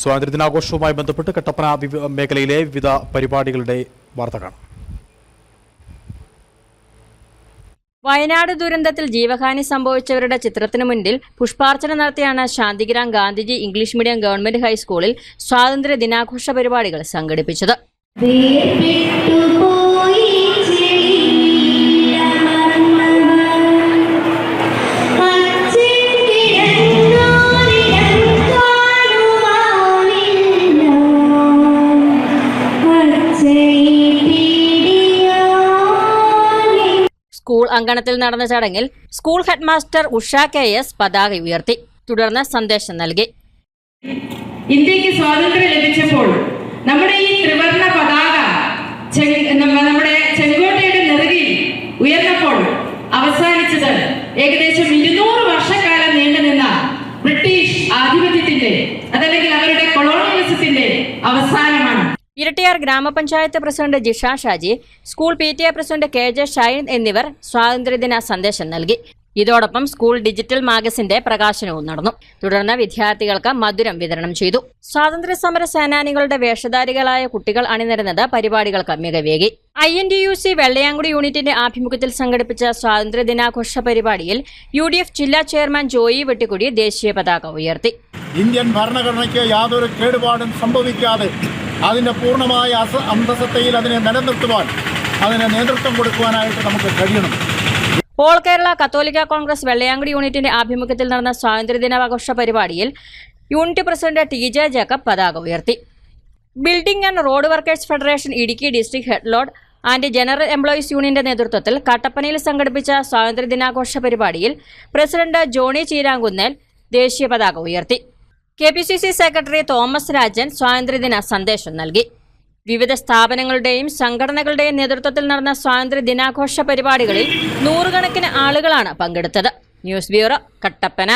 സ്വാതന്ത്ര്യദിനാഘോഷവുമായി ബന്ധപ്പെട്ട് കട്ടപ്പന മേഖലയിലെ വിവിധ പരിപാടികളുടെ വാർത്ത കാണാം. വയനാട് ദുരന്തത്തിൽ ജീവഹാനി സംഭവിച്ചവരുടെ ചിത്രത്തിന് മുന്നിൽ പുഷ്പാർച്ചന നടത്തിയാണ് Shantigram Gandhiji English medium government ഹൈസ്കൂളിൽ സ്വാതന്ത്ര്യ ദിനാഘോഷ പരിപാടികൾ സംഘടിപ്പിച്ചത്. സ്കൂൾ അങ്കണത്തിൽ നടന്ന ചടങ്ങിൽ school headmaster Usha K S പതാക ഉയർത്തി. തുടർന്ന് സന്ദേശം നൽകി. ഇന്ത്യയ്ക്ക് സ്വാതന്ത്ര്യം ലഭിച്ചപ്പോൾ നമ്മുടെ ഈ ത്രിവർണ പതാക നമ്മുടെ ചെങ്കോട്ടയുടെ നെറുകിൽ ഉയർന്നപ്പോൾ അവസാനിച്ചത് ഏകദേശം ഇരുന്നൂറ് വർഷക്കാലം നീണ്ടുനിന്ന ബ്രിട്ടീഷ് ആധിപത്യത്തിന്റെ അതല്ലെങ്കിൽ അവരുടെ കൊളോണിയലിസത്തിന്റെ അവസാനമാണ്. ഇരട്ടിയാർ ഗ്രാമപഞ്ചായത്ത് president Jisha Shaji school P T A president K J Shine എന്നിവർ സ്വാതന്ത്ര്യദിന സന്ദേശം നൽകി. ഇതോടൊപ്പം സ്കൂൾ ഡിജിറ്റൽ മാഗസിന്റെ പ്രകാശനവും നടന്നു. തുടർന്ന് വിദ്യാർത്ഥികൾക്ക് മധുരം വിതരണം ചെയ്തു. സ്വാതന്ത്ര്യ സമര സേനാനികളുടെ വേഷധാരികളായ കുട്ടികൾ അണിനിരന്നത് പരിപാടികൾക്ക് മികവേകി. I N D U C Vellayamkudi യൂണിറ്റിന്റെ ആഭിമുഖ്യത്തിൽ സംഘടിപ്പിച്ച സ്വാതന്ത്ര്യ ദിനാഘോഷ പരിപാടിയിൽ യു ഡി എഫ് ജില്ലാ ചെയർമാൻ ജോയി വെട്ടിക്കുടി ദേശീയ പതാക ഉയർത്തി. ഇന്ത്യൻ ഭരണഘടനയ്ക്ക് യാതൊരു കേടുപാടും സംഭവിക്കാതെ അതിന്റെ പൂർണമായ അസ അന്തസത്തയിൽ അതിനെ നിലനിർത്തുവാൻ അതിന് നേതൃത്വം കൊടുക്കുവാനായിട്ട് നമുക്ക് കഴിയണം. ഓൾ കേരള കത്തോലിക്ക കോൺഗ്രസ് വെള്ളയാങ്കടി യൂണിറ്റിന്റെ ആഭിമുഖ്യത്തിൽ നടന്ന സ്വാതന്ത്ര്യദിനാഘോഷ പരിപാടിയിൽ unit president T J Jacob പതാക ഉയർത്തി. Building and road workers federation Idukki district head load and general employees യൂണിയന്റെ നേതൃത്വത്തിൽ കട്ടപ്പനയിൽ സംഘടിപ്പിച്ച സ്വാതന്ത്ര്യദിനാഘോഷ പരിപാടിയിൽ പ്രസിഡന്റ് ജോണി ചീരാങ്കുന്നേൽ ദേശീയ പതാക ഉയർത്തി. K P C C secretary Thomas Rajan സ്വാതന്ത്ര്യദിന സന്ദേശം നൽകി. വിവിധ സ്ഥാപനങ്ങളുടെയും സംഘടനകളുടെയും നേതൃത്വത്തിൽ നടന്ന സ്വാതന്ത്ര്യ ദിനാഘോഷ പരിപാടികളിൽ നൂറുകണക്കിന് ആളുകളാണ് പങ്കെടുത്തത്. News bureau Kattappana.